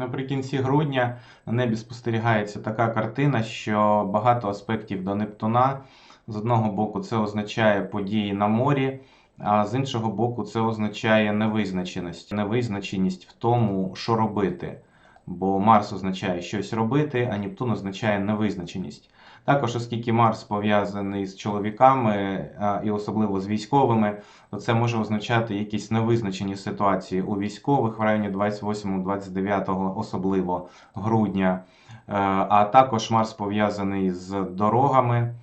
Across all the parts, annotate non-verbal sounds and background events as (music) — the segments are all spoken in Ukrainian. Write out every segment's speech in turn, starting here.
Наприкінці грудня на небі спостерігається така картина, що багато аспектів до Нептуна. З одного боку, це означає події на морі, а з іншого боку, це означає невизначеність. Невизначеність в тому, що робити. Бо Марс означає щось робити, а Нептун означає невизначеність. Також, оскільки Марс пов'язаний з чоловіками і особливо з військовими, то це може означати якісь невизначені ситуації у військових в районі 28-29 особливо грудня. Е, А також Марс пов'язаний з дорогами,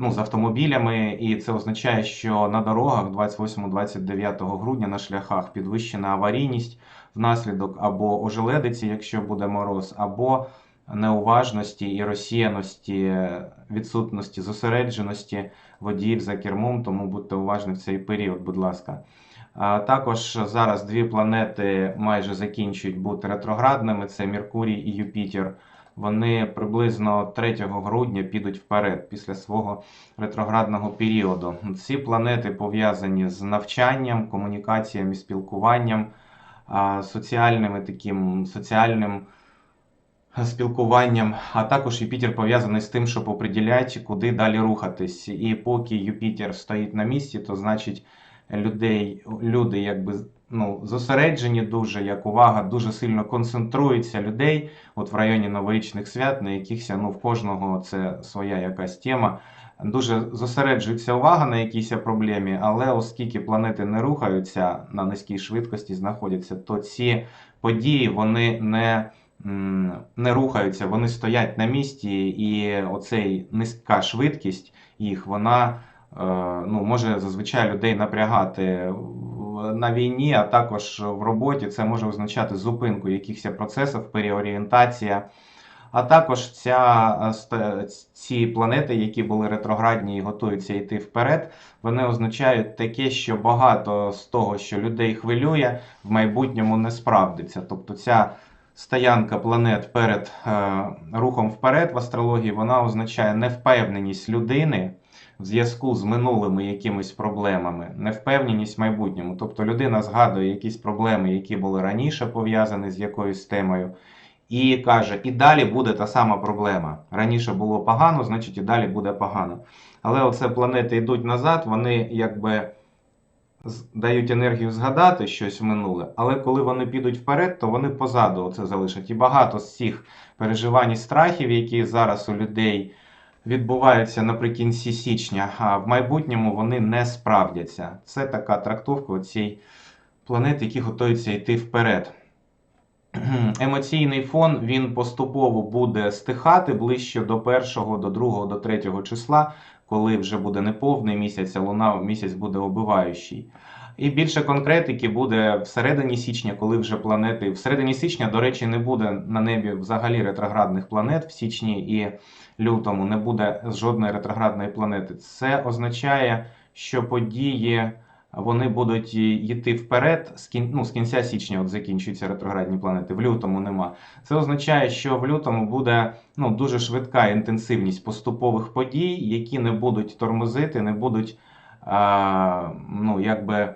ну, з автомобілями, і це означає, що на дорогах 28-29 грудня на шляхах підвищена аварійність внаслідок або ожеледиці, якщо буде мороз, або неуважності і розсіяності, відсутності зосередженості водіїв за кермом, тому будьте уважні в цей період, будь ласка. Також зараз дві планети майже закінчують бути ретроградними: це Меркурій і Юпітер. Вони приблизно 3 грудня підуть вперед після свого ретроградного періоду. Ці планети пов'язані з навчанням, комунікаціями, спілкуванням, соціальними таким соціальним спілкуванням, а також Юпітер пов'язаний з тим, щоб оприділяти, куди далі рухатись. І поки Юпітер стоїть на місці, то значить людей, люди якби ну, зосереджені дуже, як увага дуже сильно концентрується людей от в районі новорічних свят, на якихось ну, в кожного це своя якась тема. Дуже зосереджується увага на якійсь проблемі, але оскільки планети не рухаються на низькій швидкості, знаходяться, то ці події вони не не рухаються, вони стоять на місці, і оцей низька швидкість їх, вона ну, може зазвичай людей напрягати на війні, а також в роботі. Це може означати зупинку якихось процесів, переорієнтація. А також ця, е, ці планети, які були ретроградні і готуються йти вперед, вони означають таке, що багато з того, що людей хвилює, в майбутньому не справдиться. Тобто ця стоянка планет перед е, рухом вперед в астрології, вона означає невпевненість людини в зв'язку з минулими якимись проблемами, невпевненість в майбутньому. Тобто людина згадує якісь проблеми, які були раніше пов'язані з якоюсь темою. І каже, і далі буде та сама проблема. Раніше було погано, значить і далі буде погано. Але оце планети йдуть назад, вони якби дають енергію згадати щось минуле, але коли вони підуть вперед, то вони позаду це залишать. І багато з цих переживань і страхів, які зараз у людей відбуваються наприкінці січня, а в майбутньому вони не справдяться. Це така трактовка цієї планет, які готуються йти вперед. (clears throat) Емоційний фон він поступово буде стихати ближче до 1, до 2, до 3 числа, коли вже буде неповний місяць, а луна місяць буде обиваючий. І більше конкретики буде всередині січня, коли вже планети. Всередині січня, до речі, не буде на небі взагалі ретроградних планет в січні і лютому не буде жодної ретроградної планети. Це означає, що події вони будуть йти вперед з кін... ну, з кінця січня, от закінчуються ретроградні планети. В лютому нема. Це означає, що в лютому буде ну, дуже швидка інтенсивність поступових подій, які не будуть тормозити, не будуть ну, якби.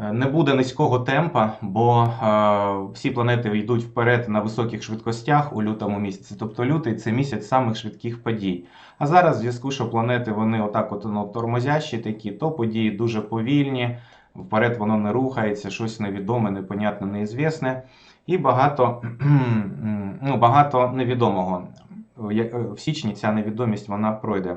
е, Не буде низького темпа, бо е, всі планети йдуть вперед на високих швидкостях у лютому місяці. Тобто лютий це місяць самих швидких подій. А зараз, в зв'язку, що планети вони отак от ну, тормозящі такі, то події дуже повільні, вперед воно не рухається, щось невідоме, непонятне, неізвісне. І багато, (clears throat) ну, багато невідомого. В В січні ця невідомість вона пройде.